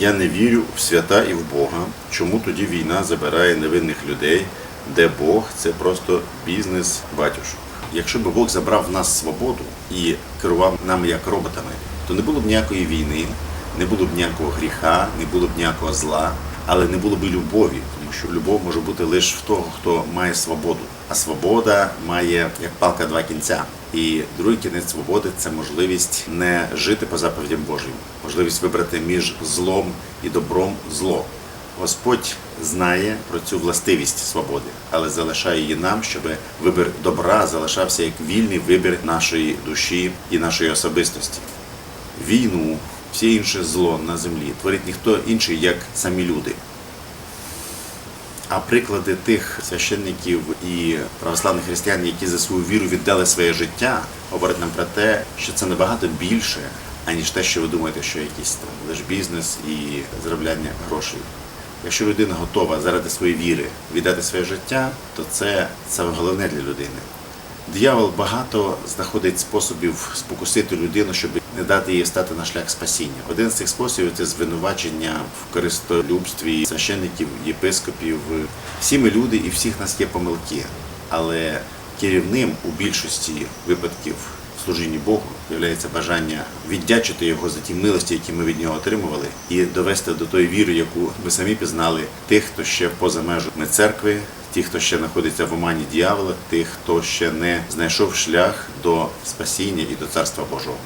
я не вірю в свята і в Бога, чому тоді війна забирає невинних людей, де Бог це просто бізнес батюшок. Якщо б Бог забрав в нас свободу і керував нами як роботами, то не було б ніякої війни, не було б ніякого гріха, не було б ніякого зла, але не було б любові, тому що любов може бути лише в того, хто має свободу. А свобода має як палка два кінця. І другий кінець свободи це можливість не жити по заповідям Божим, можливість вибрати між злом і добром зло. Господь знає про цю властивість свободи, але залишає її нам, щоб вибір добра залишався як вільний вибір нашої душі і нашої особистості. Війну, всі інше зло на землі творить ніхто інший, як самі люди. А приклади тих священників і православних християн, які за свою віру віддали своє життя, говорять нам про те, що це набагато більше, аніж те, що ви думаєте, що якийсь там лише бізнес і заробляння грошей. Якщо людина готова заради своєї віри віддати своє життя, то це саме головне для людини. Диявол багато знаходить способів спокусити людину, щоб не дати їй стати на шлях спасіння. Один з цих способів це звинувачення в користолюбстві священників, єпископів. Всі ми люди і всіх нас є помилки, але керівним у більшості випадків служінні Богу є бажання віддячити його за ті милості, які ми від нього отримували, і довести до тої віри, яку ми самі пізнали, тих, хто ще поза межами церкви, тих, хто ще знаходиться в омані діявола, тих, хто ще не знайшов шлях до спасіння і до царства Божого.